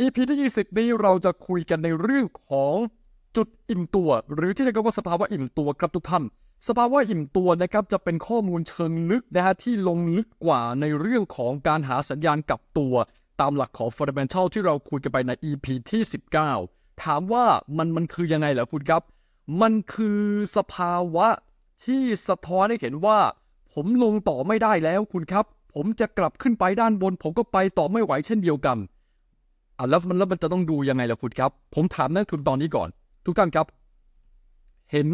EP ที่ 20 นี้เราจะคุยกันในเรื่องของจุดอิ่มตัว หรือที่เรียกกันว่าสภาวะอิ่มตัวครับทุกท่าน สภาวะอิ่มตัวนะครับจะเป็นข้อมูลเชิงลึกนะฮะที่ลงลึกกว่าในเรื่องของการหาสัญญาณกลับตัว ตามหลักของ fundamental ที่เราคุยกันไปใน EP ที่ 19 ถามว่ามันมันคือยังไงเหรอคุณครับ มันคือสภาวะที่สะท้อนให้เห็นว่า ผมลงต่อไม่ได้แล้วคุณครับ ผมจะกลับขึ้นไปด้านบน ผมก็ไปต่อไม่ไหวเช่นเดียวกัน อะแล้วมันแล้วมันจะต้องดูยังไงล่ะคุณครับ ผมถามนักทุนตอนนี้ก่อน ทุกท่านครับ เห็น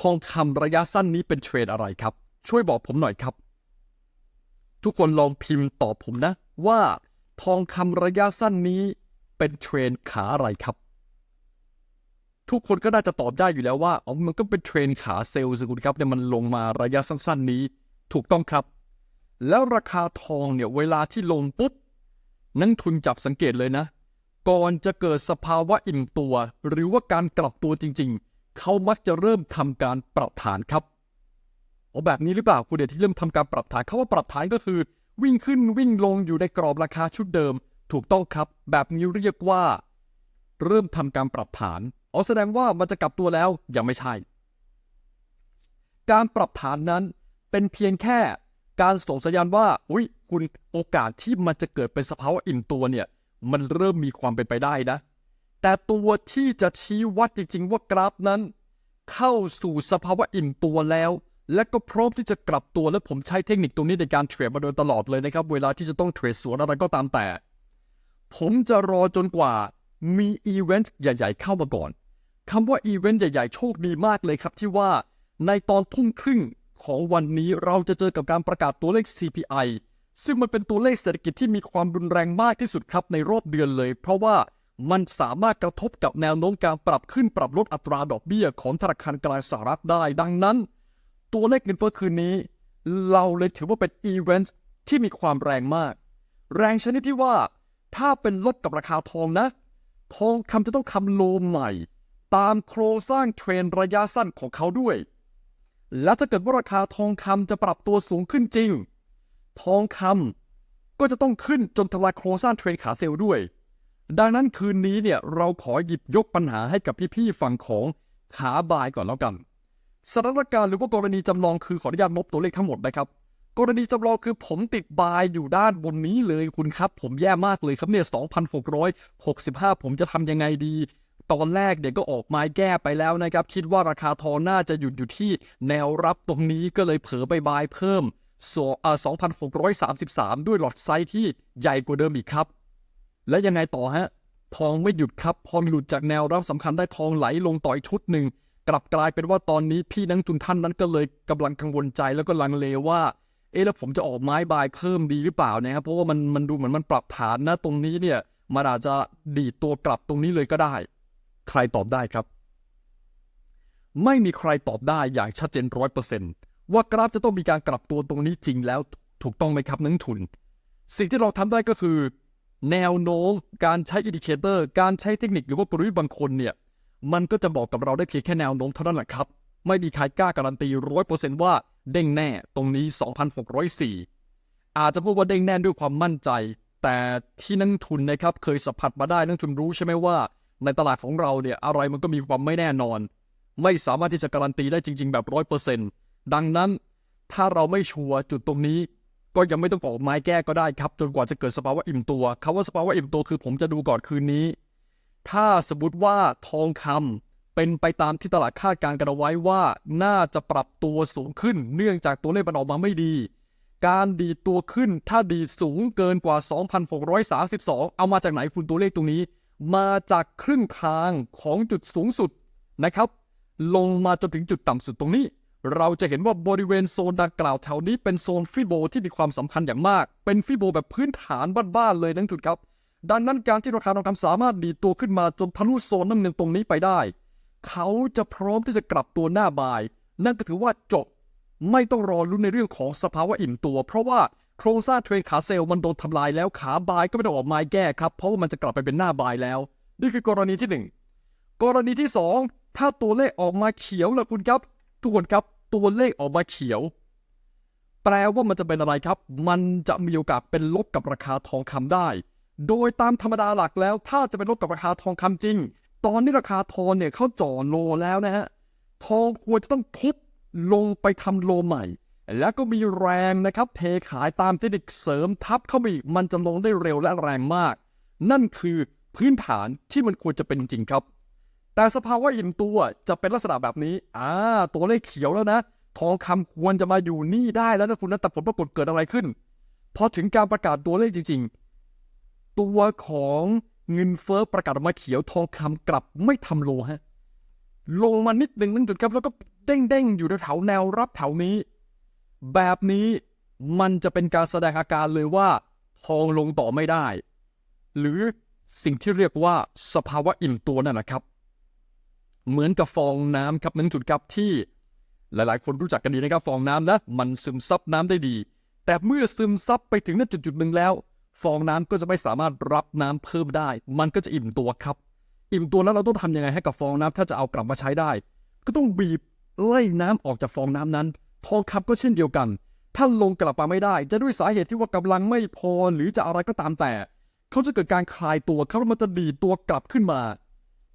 ทองคำระยะสั้นนี้เป็นเทรดอะไรครับ ช่วยบอกผมหน่อยครับ ทุกคนลองพิมพ์ตอบผมนะ ว่าทองคำระยะสั้นนี้เป็นเทรนขาอะไรครับ ทุกคนก็น่าจะตอบได้อยู่แล้วว่าอ๋อมันก็เป็นเทรนขาเซลล์สิคุณครับเนี่ยมันลงมาระยะสั้น ๆ นี้ ถูกต้องครับ แล้วราคาทองเนี่ยเวลาที่ลงปุ๊บ นักทุนจับสังเกตเลยนะ ก่อนจะเกิดสภาวะอิ่มตัว หรือว่าการกลับตัวจริง ๆ เขามักจะเริ่มทำการปรับฐานครับโอ้แบบนี้หรือเปล่าคุณเดชที่เริ่มทำการปรับฐานเขาว่าปรับฐานก็คือ วิ่งขึ้นวิ่งลงอยู่ในกรอบราคาชุดเดิม ถูกต้องครับ แบบนี้เรียกว่า เริ่มทำการปรับฐานอ๋อแสดงว่ามันจะกลับตัวแล้วยังไม่ใช่ การปรับฐานนั้นเป็นเพียงแค่ การส่งสัญญาณว่าอุ้ยคุณโอกาสที่มันจะเกิดเป็นสภาวะอิ่มตัวเนี่ยมันเริ่มมีความเป็นไปได้นะ แต่ตัวที่จะชี้วัดจริง ๆ ว่ากราฟนั้น เข้าสู่สภาวะอิ่มตัวแล้ว และก็พร้อมที่จะกลับตัวและผมใช้เทคนิคตรงนี้ในการเทรดมาโดยตลอดเลยนะครับ เวลาที่จะต้องเทรดสวนอะไรก็ตามแต่ ผมจะรอจนกว่ามีอีเวนต์ใหญ่ ๆ เข้ามาก่อนคำว่าอีเวนต์ใหญ่ ๆ โชคดีมากเลยครับที่ว่าในตอนทุ่มครึ่ง ของวันนี้เราจะเจอกับการประกาศตัวเลข CPI ซึ่งมันเป็นตัวเลขเศรษฐกิจที่มีความรุนแรงมากที่สุดครับในรอบเดือนเลย เพราะว่ามันสามารถกระทบกับแนวโน้มการปรับขึ้นปรับลดอัตราดอกเบี้ยของธนาคารกลางสหรัฐได้ ดังนั้น ตัวเลขเงินเฟ้อคืนนี้ เราเลยถือว่าเป็นอีเวนต์ที่มีความแรงมาก แรงชนิดที่ว่า ถ้าเป็นลดกับราคาทองนะ ทองคำจะต้องทำโลใหม่ ตามโครงสร้างเทรนระยะสั้นของเขาด้วย และถ้าเกิดว่าราคาทองคำจะปรับตัวสูงขึ้นจริง ทองคำก็จะต้องขึ้นจนทำลายโครงสร้างเทรนขาเซลล์ด้วย ดังนั้นคืนนี้เนี่ยเราขอหยิบยกปัญหาให้กับพี่ๆฝั่งของขาบายก่อนแล้วกันสถานการณ์หรือว่ากรณีจำลองคือขออนุญาตลบตัวเลขทั้งหมดนะครับ กรณีจำลองคือผมติดบายอยู่ด้านบนนี้เลยคุณครับ ผมแย่มากเลยครับเนี่ย2,665 ผมจะทำยังไงดี ตอนแรกเดี๋ยก็ออกไม้แก้ไปแล้วนะครับ คิดว่าราคาทองน่าจะหยุดอยู่ที่แนวรับตรงนี้ก็เลยเผลอไปบายเพิ่มสองอ่า2,633 ด้วยหลอดไซส์ที่ใหญ่กว่าเดิมอีกครับ และยังไงต่อฮะ ทองไม่หยุดครับ พอหลุดจากแนวรับสำคัญได้ทองไหลลงต่ออีกชุดหนึ่ง กลับกลายเป็นว่าตอนนี้พี่นักทุนท่านนั้นก็เลยกำลังกังวลใจแล้วก็ลังเลว่า เอ๊ะแล้วผมจะออกไม้บายเพิ่มดีหรือเปล่านะครับ เพราะว่ามันมันดูเหมือนมันปรับฐานนะตรงนี้เนี่ย มันอาจจะดีดตัวกลับตรงนี้เลยก็ได้ ใครตอบได้ครับ ไม่มีใครตอบได้อย่างชัดเจนร้อยเปอร์เซนต์ว่ากราฟจะต้องมีการกลับตัวตรงนี้จริงแล้วถูกต้องไหมครับนักทุน สิ่งที่เราทำได้ก็คือ แนวโน้มการใช้อินดิเคเตอร์ การใช้เทคนิคหรือว่ากลยุทธ์บางคนเนี่ย มันก็จะบอกกับเราได้เพียงแค่แนวโน้มเท่านั้นแหละครับ ไม่มีใครกล้าการันตีร้อยเปอร์เซนต์ว่าเด้งแน่ตรงนี้ 2,604 อาจจะพูดว่าเด้งแน่ด้วยความมั่นใจ แต่ที่นักทุนนะครับเคยสัมผัสมาได้นักทุนรู้ใช่ไหมว่า ในตลาดของเราเนี่ยอะไรมันก็มีความไม่แน่นอน ไม่สามารถที่จะการันตีได้จริง ๆ แบบร้อยเปอร์เซ็นต์ดังนั้นถ้าเราไม่ชัวร์จุดตรงนี้ ก็ยังไม่ต้องออกไม้แก้ก็ได้ครับ จนกว่าจะเกิดสภาวะอิ่มตัวคำว่าสภาวะอิ่มตัวคือผมจะดูก่อนคืนนี้ ถ้าสมมติว่าทองคำเป็นไปตามที่ตลาดคาดการณ์กันเอาไว้ว่า น่าจะปรับตัวสูงขึ้น เนื่องจากตัวเลขมันออกมาไม่ดี การดีตัวขึ้นถ้าดีสูงเกินกว่า 2,632 เอามาจากไหนคุณตัวเลขตรงนี้ มาจากครึ่งทางของจุดสูงสุดนะครับ ลงมาจนถึงจุดต่ำสุดตรงนี้ เราจะเห็นว่าบริเวณโซนดังกล่าวแถวนี้เป็นโซนฟิโบที่มีความสำคัญอย่างมาก เป็นฟิโบแบบพื้นฐานบ้านๆเลยนั่นจุดครับ ดังนั้นการที่ราคาทองคำสามารถดีตัวขึ้นมาจนทะลุโซนน้ำเงินตรงนี้ไปได้ เขาจะพร้อมที่จะกลับตัวหน้าบาย นั่นก็ถือว่าจบไม่ต้องรอลุ้นในเรื่องของสภาวะอิ่มตัว เพราะว่า โครงสร้างเทรนขาเซลล์มันโดนทำลายแล้วขาบายก็ไม่ต้องออกไม้แก้ครับ เพราะว่ามันจะกลับไปเป็นหน้าบายแล้ว นี่คือกรณีที่หนึ่งกรณีที่สองถ้าตัวเลขออกมาเขียวล่ะคุณครับ ทุกคนครับตัวเลขออกมาเขียว แปลว่ามันจะเป็นอะไรครับ มันจะมีโอกาสเป็นลบกับราคาทองคำได้ โดยตามธรรมดาหลักแล้ว ถ้าจะเป็นลดกับราคาทองคำจริง ตอนนี้ราคาทองเนี่ยเข้าจ่อโลแล้วนะฮะทองควรจะต้องทุบลงไปทำโลใหม่ แล้วก็มีแรงนะครับเทขายตามเทคนิคเสริมทับเข้าไปอีกมันจะลงได้เร็วและแรงมาก นั่นคือพื้นฐานที่มันควรจะเป็นจริงครับ แต่สภาวะอิ่มตัวจะเป็นลักษณะแบบนี้อ่าตัวเลขเขียวแล้วนะ ทองคำควรจะมาอยู่นี่ได้แล้วนะคุณนะแต่ผลปรากฏเกิดอะไรขึ้น พอถึงการประกาศตัวเลขจริง ๆ ตัวของเงินเฟ้อประกาศออกมาเขียวทองคำกลับไม่ทำโลฮะลงมานิดหนึ่งนั่นจุดครับแล้วก็เด้งๆอยู่แถวแนวรับแถวนี้ แบบนี้มันจะเป็นการแสดงอาการเลยว่าทองลงต่อไม่ได้ หรือสิ่งที่เรียกว่าสภาวะอิ่มตัวนั่นแหละครับ เหมือนกับฟองน้ำครับนั่นจุดครับที่หลายๆ คนรู้จักกันดีนะครับฟองน้ำนะมันซึมซับน้ำได้ดี แต่เมื่อซึมซับไปถึงนั่นจุดๆหนึ่งแล้ว ฟองน้ำก็จะไม่สามารถรับน้ำเพิ่มได้ มันก็จะอิ่มตัวครับ อิ่มตัวแล้วเราต้องทำยังไงให้กับฟองน้ำถ้าจะเอากลับมาใช้ได้ ก็ต้องบีบไล่น้ำออกจากฟองน้ำนั้น ทองคำก็เช่นเดียวกัน ถ้าลงกลับมาไม่ได้ จะด้วยสาเหตุที่ว่ากำลังไม่พอหรือจะอะไรก็ตามแต่ เขาจะเกิดการคลายตัวเขามันจะดีตัวกลับขึ้นมา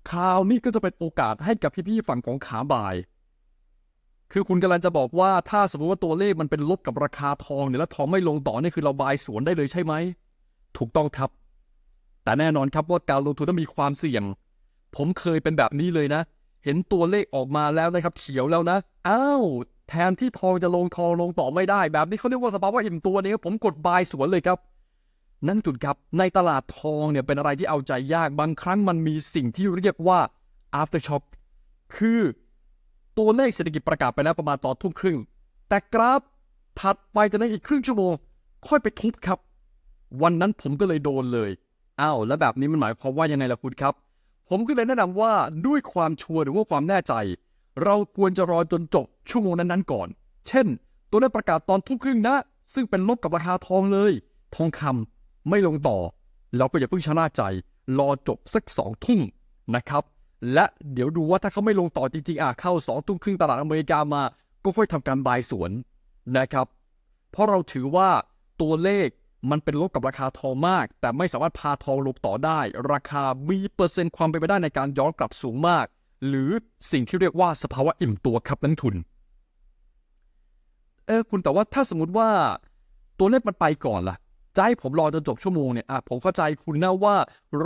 คราวนี้ก็จะเป็นโอกาสให้กับพี่ๆฝั่งของขาบ่าย คือคุณกำลังจะบอกว่าถ้าสมมติว่าตัวเลขมันเป็นลบกับราคาทองเนี่ยแล้วทองไม่ลงต่อนี่คือเราบายสวนได้เลยใช่ไหมถูกต้องครับ แต่แน่นอนครับว่าการลงทุนต้องมีความเสี่ยง ผมเคยเป็นแบบนี้เลยนะ เห็นตัวเลขออกมาแล้วนะครับเขียวแล้วนะอ้าว แทนที่ทองจะลงทองลงต่อไม่ได้แบบนี้เขาเรียกว่าสภาวะอิ่มตัวนี้ครับผมกดบายสวนเลยครับ นั่นจุดครับในตลาดทองเนี่ยเป็นอะไรที่เอาใจยากบางครั้งมันมีสิ่งที่เรียกว่า after shop คือตัวเลขเศรษฐกิจประกาศไปแล้วประมาณตอนทุ่มครึ่ง แต่กราฟถัดไปจากนั้อีกครึ่งชั่วโมง ค่อยไปทุบครับ วันนั้นผมก็เลยโดนเลยอ้าวแล้วแบบนี้มันหมายความว่ายังไงล่ะคุณครับ ผมก็เลยแนะนำว่าด้วยความชัวร์หรือว่าความแน่ใจ เราควรจะรอจนจบชั่วโมงนั้นๆก่อน เช่น ตัวเลขประกาศตอนทุ่มครึ่งนะ ซึ่งเป็นลบกับราคาทองเลย ทองคำไม่ลงต่อ เราก็อย่าเพิ่งชะล่าใจ รอจบสักสองทุ่มนะครับ และเดี๋ยวดูว่าถ้าเขาไม่ลงต่อจริงๆอะเข้าสองทุ่มครึ่งตลาดอเมริกามาก็ค่อยทำการบายสวนนะครับ เพราะเราถือว่าตัวเลขมันเป็นลบกับราคาทองมาก แต่ไม่สามารถพาทองลงต่อได้ ราคามีเปอร์เซ็นต์ความเป็นไปได้ในการย้อนกลับสูงมาก หรือสิ่งที่เรียกว่าสภาวะอิ่มตัวครับนักทุน เออคุณแต่ว่าถ้าสมมติว่าตัวเลขมันไปก่อนล่ะจะให้ผมรอจนจบชั่วโมงเนี่ยอะผมเข้าใจคุณนะว่า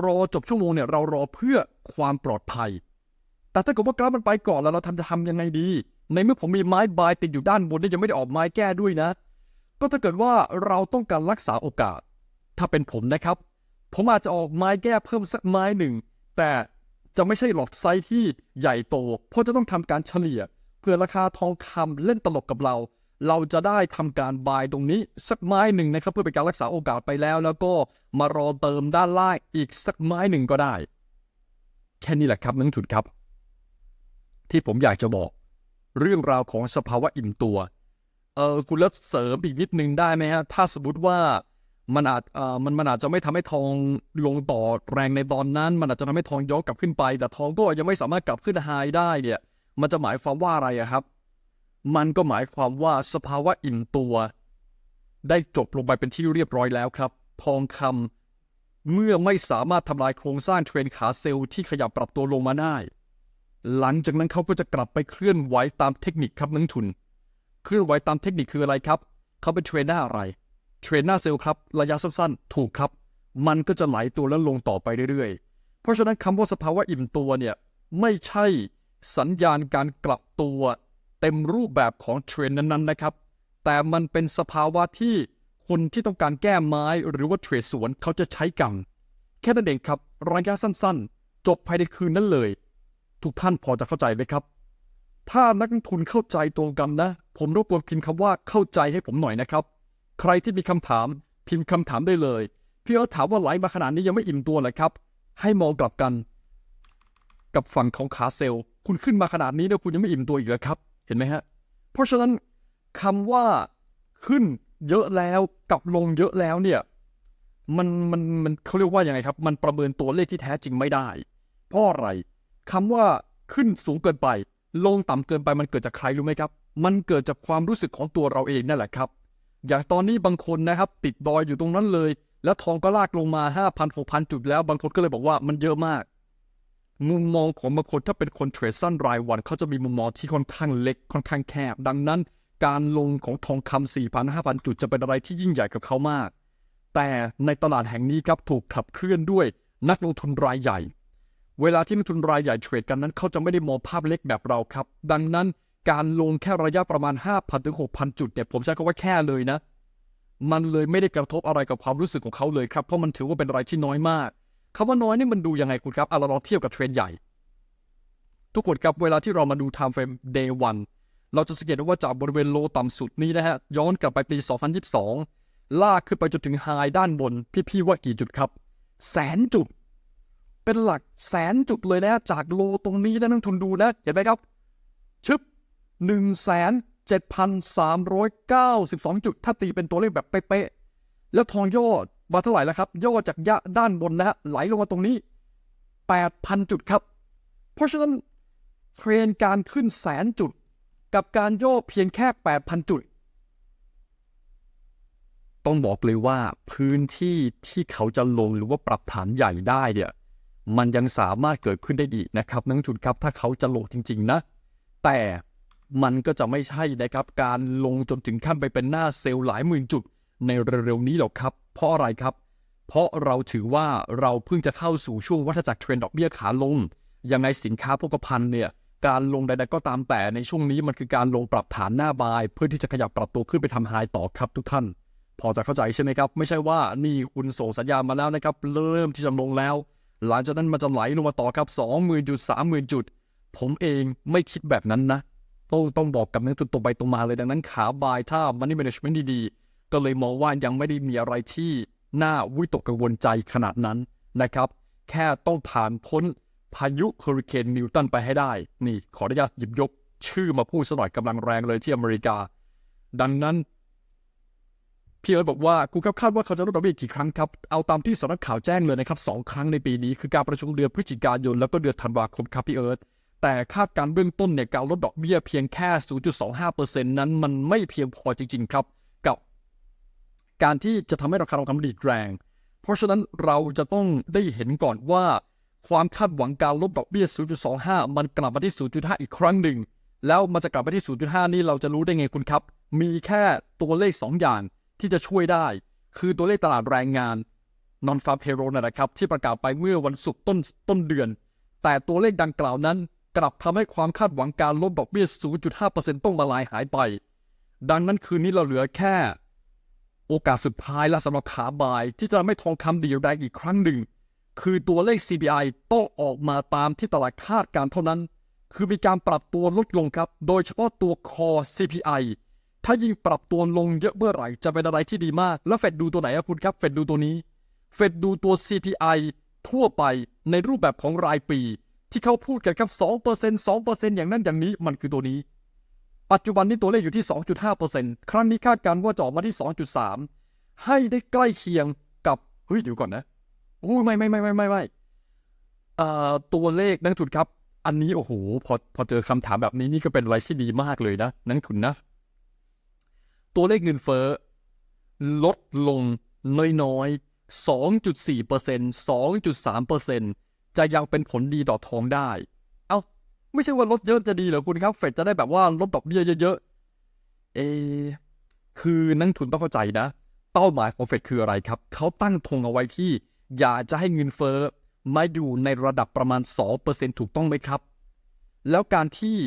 รอจบชั่วโมงเนี่ยเรารอเพื่อความปลอดภัย แต่ถ้าเกิดว่ากราฟมันไปก่อนแล้วเราทำจะทำยังไงดี ในเมื่อผมมีไม้บายติดอยู่ด้านบนนี่ยังไม่ได้ออกไม้แก้ด้วยนะ ก็ถ้าเกิดว่าเราต้องการรักษาโอกาส ถ้าเป็นผมนะครับ ผมอาจจะออกไม้แก้เพิ่มสักไม้หนึ่ง แต่ จะไม่ใช่หลอดไซส์ที่ใหญ่โต เพราะจะต้องทำการเฉลี่ยเพื่อราคาทองคำเล่นตลกกับเรา เราจะได้ทำการบายตรงนี้สักไม้หนึ่งนะครับ เพื่อเป็นการรักษาโอกาสไปแล้ว แล้วก็มารอเติมด้านล่างอีกสักไม้หนึ่งก็ได้ แค่นี้แหละครับนักลงทุนครับ ที่ผมอยากจะบอก เรื่องราวของสภาวะอิ่มตัวเออคุณแล้วเสริมอีกนิดนึงได้ไหมฮะถ้าสมมติว่า มันอาจเอ่อมันมันอาจจะไม่ทำให้ทองลงต่อแรงในตอนนั้น มันอาจจะทำให้ทองย้อนกลับขึ้นไป แต่ทองก็ยังไม่สามารถกลับขึ้นไฮได้เนี่ย มันจะหมายความว่าอะไรอะครับ มันก็หมายความว่าสภาวะอิ่มตัว ได้จบลงไปเป็นที่เรียบร้อยแล้วครับ ทองคำเมื่อไม่สามารถทำลายโครงสร้างเทรนขาเซลล์ที่ขยับปรับตัวลงมาได้ หลังจากนั้นเขาก็จะกลับไปเคลื่อนไหวตามเทคนิคครับนักทุน เคลื่อนไหวตามเทคนิคคืออะไรครับ เขาเป็นเทรนหน้าอะไร เทรนหน้าเซลล์ครับ ระยะสั้นๆ ถูกครับ มันก็จะไหลตัวแล้วลงต่อไปเรื่อยๆ เพราะฉะนั้นคำว่าสภาวะอิ่มตัวเนี่ย ไม่ใช่สัญญาณการกลับตัวเต็มรูปแบบของเทรนนั้น ๆ นะครับ แต่มันเป็นสภาวะที่คนที่ต้องการแก้ไม้หรือว่าเทรดสวนเขาจะใช้กัน แค่นั้นเองครับ ระยะสั้นๆ จบภายในคืนนั้นเลย ทุกท่านพอจะเข้าใจไหมครับ ถ้านักลงทุนเข้าใจตรงกันนะ ผมรบกวนพิมพ์คำว่าเข้าใจให้ผมหน่อยนะครับ ใครที่มีคำถามพิมพ์คำถามได้เลย พี่เอิร์ธถามว่าไหลมาขนาดนี้ยังไม่อิ่มตัวเลยครับ ให้มองกลับกัน กับฝั่งของขาเซลล์ คุณขึ้นมาขนาดนี้เนี่ยคุณยังไม่อิ่มตัวอีกเหรอครับ เห็นไหมฮะ เพราะฉะนั้นคำว่าขึ้นเยอะแล้วกับลงเยอะแล้วเนี่ยมันมันมันเขาเรียกว่ายังไงครับ มันประเมินตัวเลขที่แท้จริงไม่ได้เพราะอะไรคำว่าขึ้นสูงเกินไป ลงต่ำเกินไปมันเกิดจากใครรู้ไหมครับ มันเกิดจากความรู้สึกของตัวเราเองนั่นแหละครับ อย่างตอนนี้บางคนนะครับ ติดดอยอยู่ตรงนั้นเลย แล้วทองก็ลากลงมา5,000 6,000จุดแล้ว บางคนก็เลยบอกว่ามันเยอะมากมุมมองของบางคนถ้าเป็นคนเทรดสั้นรายวันเขาจะมีมุมมองที่ค่อนข้างเล็กค่อนข้างแคบ ดังนั้น การลงของทองคำ4,000 5,000จุดจะเป็นอะไรที่ยิ่งใหญ่กับเขามาก แต่ในตลาดแห่งนี้ครับถูกขับเคลื่อนด้วยนักลงทุนรายใหญ่ เวลาที่นักลงทุนรายใหญ่เทรดกันนั้นเขาจะไม่ได้มองภาพเล็กแบบเราครับ ดังนั้น การลงแค่ระยะประมาณ 5,000ถึง6,000 จุดเนี่ยผมใช้คำว่าแค่เลยนะ มันเลยไม่ได้กระทบอะไรกับความรู้สึกของเขาเลยครับ เพราะมันถือว่าเป็นอะไรที่น้อยมากคำว่าน้อยนี่มันดูยังไงคุณครับเอาเราลองเทียบกับเทรนใหญ่ ทุกคนครับเวลาที่เรามาดู time frame day o n เราจะสังเกตได้ว่าจากบริเวณโลต่ำสุดนี้นะฮะย้อนกลับไปปี 2022 ลากขึ้นไปจนถึงไฮด้านบนพี่ๆว่ากี่จุดครับ แสนจุด เป็นหลักแสนจุดเลยนะจากโลตรงนี้นะนักลงทุนดูนะเห็นไหมครับชึบ หนึ่งแสนเจ็ดพันสามร้อยเก้าสิบสองจุด ถ้าตีเป็นตัวเลขแบบเป๊ะๆ แล้วทองย่อมาเท่าไหร่แล้วครับ ย่อจากยะด้านบนนะฮะไหลลงมาตรงนี้แปดพันจุดครับ เพราะฉะนั้นเทรนการขึ้นแสนจุด กับการย่อเพียงแค่แปดพันจุด ต้องบอกเลยว่าพื้นที่ที่เขาจะลงหรือว่าปรับฐานใหญ่ได้เนี่ยมันยังสามารถเกิดขึ้นได้อีกนะครับนักลงทุนครับถ้าเขาจะลงจริง ๆ นะ แต่ มันก็จะไม่ใช่นะครับการลงจนถึงขั้นไปเป็นหน้าเซลล์หลายหมื่นจุด ในเร็วๆนี้หรอกครับ เพราะอะไรครับ เพราะเราถือว่าเราเพิ่งจะเข้าสู่ช่วงวัฏจักรเทรนด์ดอกเบี้ยขาลง ยังไงสินค้าโภคภัณฑ์เนี่ยการลงใดๆก็ตามแต่ในช่วงนี้มันคือการลงปรับฐานหน้าบาย เพื่อที่จะขยับปรับตัวขึ้นไปทำไฮต่อครับทุกท่าน พอจะเข้าใจใช่ไหมครับ ไม่ใช่ว่านี่คุณส่งสัญญาณมาแล้วนะครับเริ่มที่จะลงแล้ว หลังจากนั้นมันจะไหลลงมาต่อครับสองหมื่นจุดสามหมื่นจุด ผมเองไม่คิดแบบนั้นนะ ต้องต้องบอกกับนักลงทุนตรงไปตรงมาเลยดังนั้นขาบายถ้า money management ดีๆ ก็เลยมองว่ายังไม่ได้มีอะไรที่น่าวิตกกังวลใจขนาดนั้นนะครับ แค่ต้องผ่านพ้นพายุเฮอริเคนนิวตันไปให้ได้ นี่ขออนุญาตหยิบยกชื่อมาพูดสักหน่อยกำลังแรงเลยที่อเมริกา ดังนั้น พี่เอิร์ธบอกว่ากูครับคาดว่าเขาจะลดดอกเบี้ยกี่ครั้งครับ เอาตามที่สำนักข่าวแจ้งเลยนะครับสองครั้งในปีนี้คือการประชุมเดือนพฤศจิกายนแล้วก็เดือนธันวาคมครับพี่เอิร์ธ แต่คาดการเบื้องต้นเนี่ยการลดดอกเบี้ยเพียงแค่ 0.25%นั้นมันไม่เพียงพอจริง ๆ ครับ กับ การที่จะทำให้ราคาทองคำดีดแรง เพราะฉะนั้นเราจะต้องได้เห็นก่อนว่า ความคาดหวังการลดดอกเบี้ย 0.25 มันกลับมาที่ 0.5 อีกครั้งหนึ่ง แล้วมันจะกลับมาที่ 0.5 นี่เราจะรู้ได้ไงคุณครับ มีแค่ตัวเลข 2 อย่างที่จะช่วยได้ คือตัวเลขตลาดแรงงาน non farm payroll นะนะครับที่ประกาศไปเมื่อวันศุกร์ต้นต้นเดือน แต่ตัวเลขดังกล่าวนั้น กลับทำให้ความคาดหวังการลดดอกเบี้ย 0.5%ต้องมาลายหายไป ดังนั้นคืนนี้เราเหลือแค่ โอกาสสุดท้ายและสำหรับขาบาย ที่จะทำให้ทองคำดีแรงอีกครั้งหนึ่ง คือตัวเลข CPI ต้องออกมาตามที่ตลาดคาดการ์เท่านั้น คือมีการปรับตัวลดลงครับ โดยเฉพาะตัว core CPI ถ้ายิ่งปรับตัวลงเยอะเมื่อไหร่จะเป็นอะไรที่ดีมาก แล้วเฟดดูตัวไหนอะคุณครับเฟดดูตัวนี้เฟดดูตัว CPI ทั่วไปในรูปแบบของรายปี ที่เขาพูดกันครับ2% 2%อย่างนั้นอย่างนี้มันคือตัวนี้ ปัจจุบันนี้ตัวเลขอยู่ที่2.5%ครั้งนี้คาดการณ์ว่าจะออกมาที่2.3ให้ได้ใกล้เคียงกับเฮ้ยเดี๋ยวก่อนนะโอ้ยไม่ไม่ไม่ไม่ไม่ไม่เอ่อตัวเลขนักทุนครับ อันนี้โอ้โหพอพอเจอคำถามแบบนี้นี่ก็เป็นอะไรที่ดีมากเลยนะนักทุนนะ ตัวเลขเงินเฟ้อลดลงน้อยๆ2.4% 2.3% จะยังเป็นผลดีต่อทองได้ เอ้า ไม่ใช่ว่าลดเยอะจะดีเหรอคุณครับเฟดจะได้แบบว่าลดดอกเบี้ยเยอะๆ เอ คือนักทุนต้องเข้าใจนะ เป้าหมายของเฟดคืออะไรครับ เขาตั้งธงเอาไว้ที่ อยากจะให้เงินเฟ้อมาอยู่ในระดับประมาณ 2%ถูกต้องไหมครับ แล้วการที่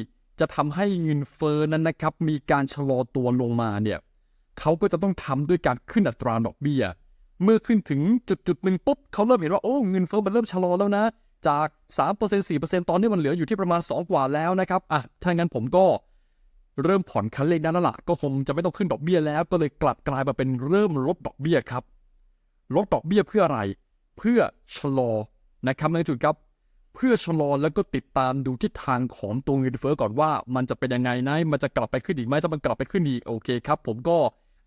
จะทำให้เงินเฟ้อนั้นนะครับ มีการชะลอตัวลงมาเนี่ย เขาก็จะต้องทำด้วยการขึ้นอัตราดอกเบี้ย เมื่อขึ้นถึงจุดจุดหนึ่งปุ๊บเขาเริ่มเห็นว่าโอ้เงินเฟ้อมันเริ่มชะลอแล้วนะ จาก 3% 4%ตอนนี้มันเหลืออยู่ที่ประมาณ 2 กว่าแล้วนะครับอะถ้างั้นผมก็เริ่มผ่อนคันเร่งได้แล้วล่ะก็คงจะไม่ต้องขึ้นดอกเบี้ยแล้ว ก็เลยกลับกลายมาเป็นเริ่มลดดอกเบี้ยครับลดดอกเบี้ยเพื่ออะไร เพื่อชะลอนะครับในจุดครับเพื่อชะลอแล้วก็ติดตามดูทิศทางของตัวเงินเฟ้อก่อนว่า มันจะเป็นยังไงนะมันจะกลับไปขึ้นอีกไหมถ้ามันกลับไปขึ้นอีกโอเคครับ ผมก็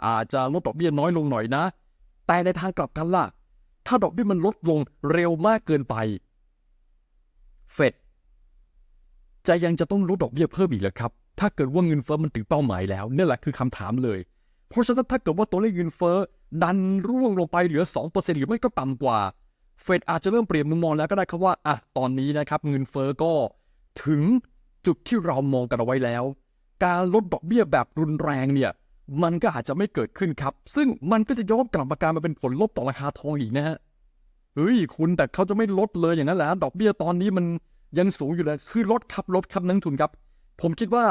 อาจจะลดดอกเบี้ยน้อยลงหน่อยนะ แต่ในทางกลับกันล่ะ ถ้าดอกเบี้ยมันลดลงเร็วมากเกินไป เฟดจะยังจะต้องลดดอกเบี้ยเพิ่มอีกเหรอครับ ถ้าเกิดว่าเงินเฟ้อมันถึงเป้าหมายแล้วนี่แหละคือคำถามเลย เพราะฉะนั้นถ้าเกิดว่าตัวเลขเงินเฟ้อดันร่วงลงไปเหลือ 2%หรือไม่ก็ต่ำกว่า เฟดอาจจะเริ่มเปลี่ยนมุมมองแล้วก็ได้ครับว่าอะตอนนี้นะครับเงินเฟ้อก็ถึงจุดที่เรามองกันเอาไว้แล้ว การลดดอกเบี้ยแบบรุนแรงเนี่ย มันก็อาจจะไม่เกิดขึ้นครับ ซึ่งมันก็จะย้อนกลับมากลายมาเป็นผลลบต่อราคาทองอีกนะฮะเฮ้ยคุณแต่เขาจะไม่ลดเลยอย่างนั้นแหละดอกเบี้ยตอนนี้มันยังสูงอยู่เลยคือลดครับลดครับนักทุนครับ ผมคิดว่า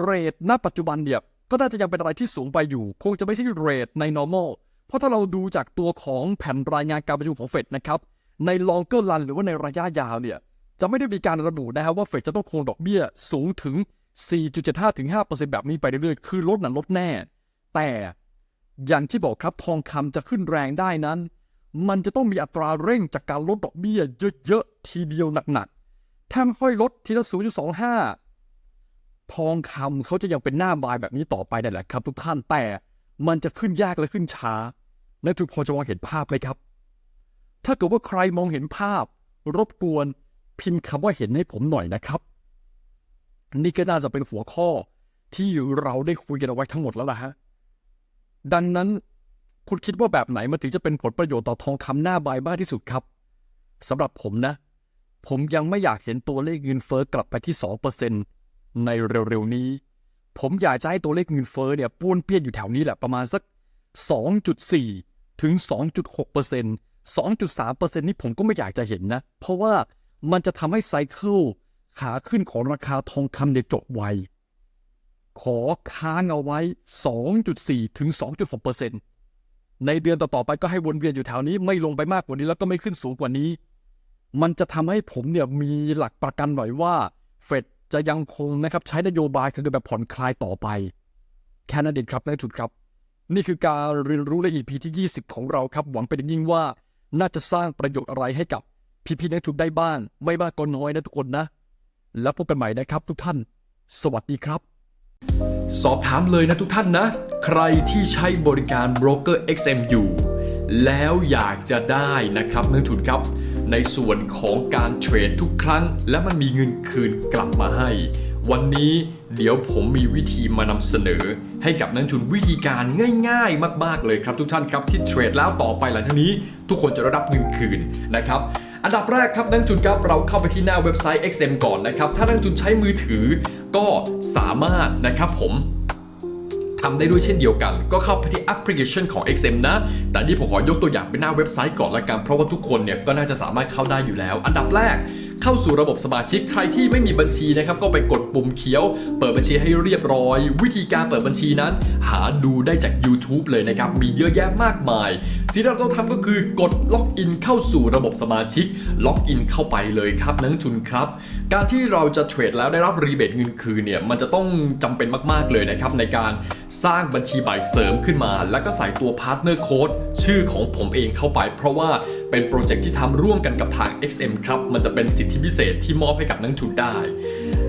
เรทณปัจจุบันเนี่ยก็น่าจะยังเป็นอะไรที่สูงไปอยู่ คงจะไม่ใช่เรทใน normal เพราะถ้าเราดูจากตัวของแผ่นรายงานการประชุมของเฟดนะครับใน longer run หรือว่าในระยะยาวเนี่ยจะไม่ได้มีการระบุนะครับว่าเฟดจะต้องคงดอกเบี้ยสูงถึง 4.75ถึง5%แบบนี้ไปเรื่อยๆ คือลดนั้นลดแน่ แต่อย่างที่บอกครับทองคำจะขึ้นแรงได้นั้น มันจะต้องมีอัตราเร่งจากการลดดอกเบี้ยเยอะๆ ทีเดียวหนักๆ ถ้าค่อยลดทีละ 0.25 ทองคำเขาจะยังเป็นหน้าบายแบบนี้ต่อไปนั่นแหละครับ ทุกท่าน แต่มันจะขึ้นยากและขึ้นช้า และทุกพอจะมองเห็นภาพไหมครับ ถ้าเกิดว่าใครมองเห็นภาพ รบกวนพิมพ์คำว่าเห็นให้ผมหน่อยนะครับ นี่ก็น่าจะเป็นหัวข้อที่เราได้คุยกันเอาไว้ทั้งหมดแล้วล่ะฮะ ดังนั้นคุณคิดว่าแบบไหนมันถึงจะเป็นผลประโยชน์ต่อทองคำหน้าบายมากที่สุดครับสำหรับผมนะ ผมยังไม่อยากเห็นตัวเลขเงินเฟ้อกลับไปที่ 2%ในเร็วๆนี้ ผมอยากจะให้ตัวเลขเงินเฟ้อเนี่ยป้วนเปี้ยนอยู่แถวนี้แหละประมาณสัก 2.4 ถึง 2.6% 2.3%นี่ผมก็ไม่อยากจะเห็นนะ เพราะว่ามันจะทำให้ไซเคิล ขาขึ้นของราคาทองคำเนี่ยจบไว ขอค้างเอาไว้ 2.4 ถึง 2.6%ในเดือนต่อ ๆ ไปก็ให้วนเวียนอยู่แถวนี้ไม่ลงไปมากกว่านี้แล้วก็ไม่ขึ้นสูงกว่านี้ มันจะทำให้ผมเนี่ยมีหลักประกันหน่อยว่า เฟดจะยังคงนะครับใช้นโยบายคือแบบผ่อนคลายต่อไป แค่นั้นเองครับนายทุนครับ นี่คือการเรียนรู้ใน EP ที่ 20 ของเราครับ หวังเป็นอย่างยิ่งว่าน่าจะสร้างประโยชน์อะไรให้กับพี่ๆนักทุนได้บ้าง ไม่มากก็น้อยนะทุกคนนะ แล้วพบกันใหม่นะครับทุกท่าน สวัสดีครับ สอบถามเลยนะทุกท่านนะ ใครที่ใช้บริการโบรกเกอร์ XM อยู่แล้วอยากจะได้นะครับนักทุนครับ ในส่วนของการเทรดทุกครั้ง และมันมีเงินคืนกลับมาให้ วันนี้เดี๋ยวผมมีวิธีมานำเสนอ ให้กับนักทุนวิธีการง่ายๆ มากๆเลยครับทุกท่านครับที่เทรดแล้วต่อไปหลังจากนี้ ทุกคนจะได้รับเงินคืนนะครับ อันดับแรกครับนักจุนครับเราเข้าไปที่หน้าเว็บไซต์ XM ก่อนนะครับ ถ้านักจุนใช้มือถือก็สามารถนะครับผมทำได้ด้วยเช่นเดียวกัน ก็เข้าไปที่แอปพลิเคชันของ XM นะ แต่นี่ผมขอยกตัวอย่างเป็นหน้าเว็บไซต์ก่อนละกัน เพราะว่าทุกคนเนี่ยก็น่าจะสามารถเข้าได้อยู่แล้ว อันดับแรก เข้าสู่ระบบสมาชิกใครที่ไม่มีบัญชีนะครับก็ไปกดปุ่มเขียว เปิดบัญชีให้เรียบร้อย วิธีการเปิดบัญชีนั้น หาดูได้จาก YouTube เลยนะครับ มีเยอะแยะมากมาย สิ่งที่เราต้องทำก็คือกดล็อกอินเข้าสู่ระบบสมาชิก ล็อกอินเข้าไปเลยครับนักลงทุนครับ การที่เราจะเทรดแล้วได้รับรีเบทเงินคืนเนี่ยมันจะต้องจำเป็นมากๆเลยนะครับในการสร้างบัญชีใหม่เสริมขึ้นมา แล้วก็ใส่ตัวพาร์ทเนอร์โค้ดชื่อของผมเองเข้าไป เพราะว่า เป็นโปรเจกต์ที่ทำร่วมกันกับทาง XM ครับ มันจะเป็นสิทธิพิเศษที่มอบให้กับนักทุนได้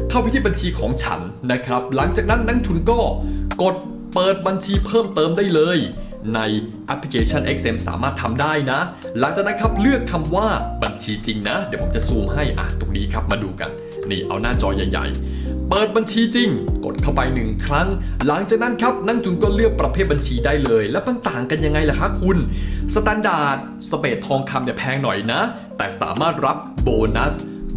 เข้าไปที่บัญชีของฉันนะครับ หลังจากนั้นนักทุนก็กดเปิดบัญชีเพิ่มเติมได้เลย ในแอปพลิเคชัน XM สามารถทำได้นะ หลังจากนั้นครับเลือกคำว่าบัญชีจริงนะ เดี๋ยวผมจะซูมให้อะตรงนี้ครับมาดูกัน นี่เอาหน้าจอใหญ่ๆ เปิดบัญชีจริง กดเข้าไปหนึ่งครั้ง หลังจากนั้นครับนักลงทุนก็เลือกประเภทบัญชีได้เลย แล้วมันต่างกันยังไงล่ะคะคุณ สแตนดาร์ดสเปดทองคำเนี่ยแพงหน่อยนะ แต่สามารถรับโบนัส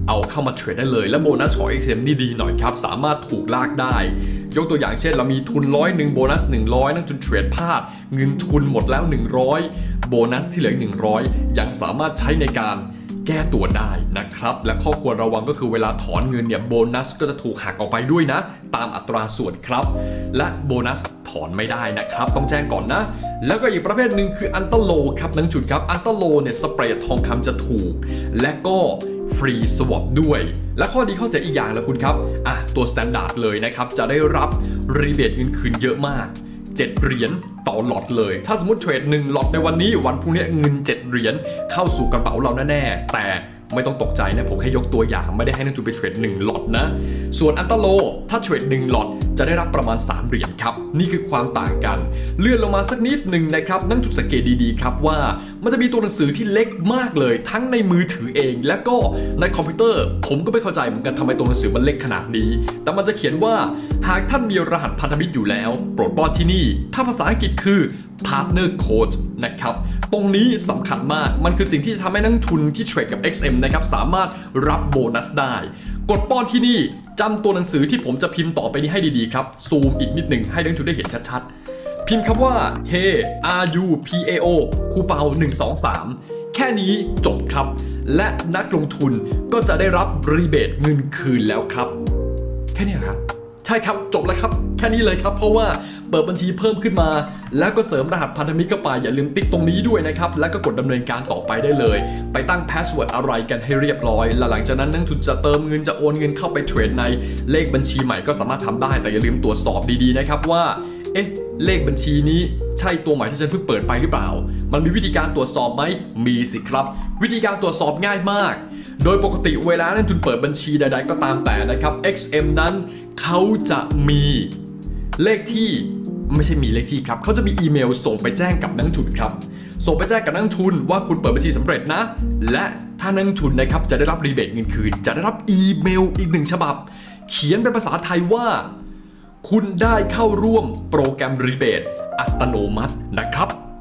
เอาเข้ามาเทรดได้เลย และโบนัสของ XM นี่ดีหน่อยครับ สามารถถูกลากได้ ยกตัวอย่างเช่น เรามีทุนร้อยหนึ่งโบนัส 100 นั่นจนเทรดพลาด เงินทุนหมดแล้ว 100 โบนัสที่เหลือ 100 ยังสามารถใช้ในการ แก้ตัวได้นะครับ และข้อควรระวังก็คือเวลาถอนเงินเนี่ยโบนัสก็จะถูกหักออกไปด้วยนะ ตามอัตราส่วนครับ และโบนัสถอนไม่ได้นะครับ ต้องแจ้งก่อนนะ แล้วก็อีกประเภทหนึ่งคืออันเตโลครับนังจุดครับอันเตโลเนี่ยสเปรดทองคำจะถูก และก็ฟรีสวอปด้วย และข้อดีข้อเสียอีกอย่างละคุณครับอะตัวสแตนดาร์ดเลยนะครับจะได้รับรีเบทเงินคืนเยอะมาก 7 เหรียญต่อหลอดเลย ถ้าสมมติเทรด1หลอดในวันนี้วันพรุ่งนี้เงิน 7 เหรียญเข้าสู่กระเป๋าเราแน่ๆแต่ ไม่ต้องตกใจนะผมแค่ยกตัวอย่างไม่ได้ให้นักทุนไปเทรด1หลอตนะ ส่วนอันตโล ถ้าเทรด1หลอตจะได้รับประมาณ 3 เหรียญครับ นี่คือความต่างกัน เลื่อนลงมาสักนิดหนึ่งนะครับ นั่งทุนสังเกตดีๆครับว่า มันจะมีตัวหนังสือที่เล็กมากเลย ทั้งในมือถือเอง และก็ในคอมพิวเตอร์ ผมก็ไม่เข้าใจเหมือนกันทำไมตัวหนังสือมันเล็กขนาดนี้ แต่มันจะเขียนว่าหากท่านมีรหัสพันธมิตรอยู่แล้ว โปรดป้อนที่นี่ ถ้าภาษาอังกฤษคือ Partner Code นะครับ ตรงนี้สำคัญมาก มันคือสิ่งที่จะทำให้นักทุนที่เทรดกับ XM นะครับ สามารถรับโบนัสได้ กดป้อนที่นี่จำตัวหนังสือที่ผมจะพิมพ์ต่อไปนี้ให้ดีๆครับ ซูมอีกนิดหนึ่งให้นักทุนได้เห็นชัดๆ พิมพ์คำว่า K R U P A O คูเปา1 2 3 แค่นี้จบครับ และนักลงทุนก็จะได้รับรีเบทเงินคืนแล้วครับ แค่นี้ครับ ใช่ครับจบแล้วครับ แค่นี้เลยครับ เพราะว่าเปิดบัญชีเพิ่มขึ้นมา แล้วก็เสริมรหัสพันธมิตรเข้าไปอย่าลืมติ๊กตรงนี้ด้วยนะครับ แล้วก็กดดำเนินการต่อไปได้เลย ไปตั้งพาสเวิร์ดอะไรกันให้เรียบร้อยแล้วหลังจากนั้นนักทุนจะเติมเงินจะโอนเงินเข้าไปเทรดในเลขบัญชีใหม่ก็สามารถทำได้ แต่อย่าลืมตรวจสอบดีๆนะครับว่าเอ๊ะเลขบัญชีนี้ใช่ตัวใหม่ที่ฉันเพิ่งเปิดไปหรือเปล่า มันมีวิธีการตรวจสอบไหมมีสิครับ วิธีการตรวจสอบง่ายมาก โดยปกติเวลานักทุนเปิดบัญชีใด ๆ ก็ตามแต่นะครับ XM นั้นเขาจะมีเลขที่ไม่ใช่มีเลขที่ครับ เขาจะมีอีเมลส่งไปแจ้งกับนักทุนครับ ส่งไปแจ้งกับนักทุนว่าคุณเปิดบัญชีสำเร็จนะ และถ้านักทุนนะครับจะได้รับรีเบทเงินคืน จะได้รับอีเมลอีกหนึ่งฉบับ เขียนเป็นภาษาไทยว่า คุณได้เข้าร่วมโปรแกรมรีเบทอัตโนมัตินะครับ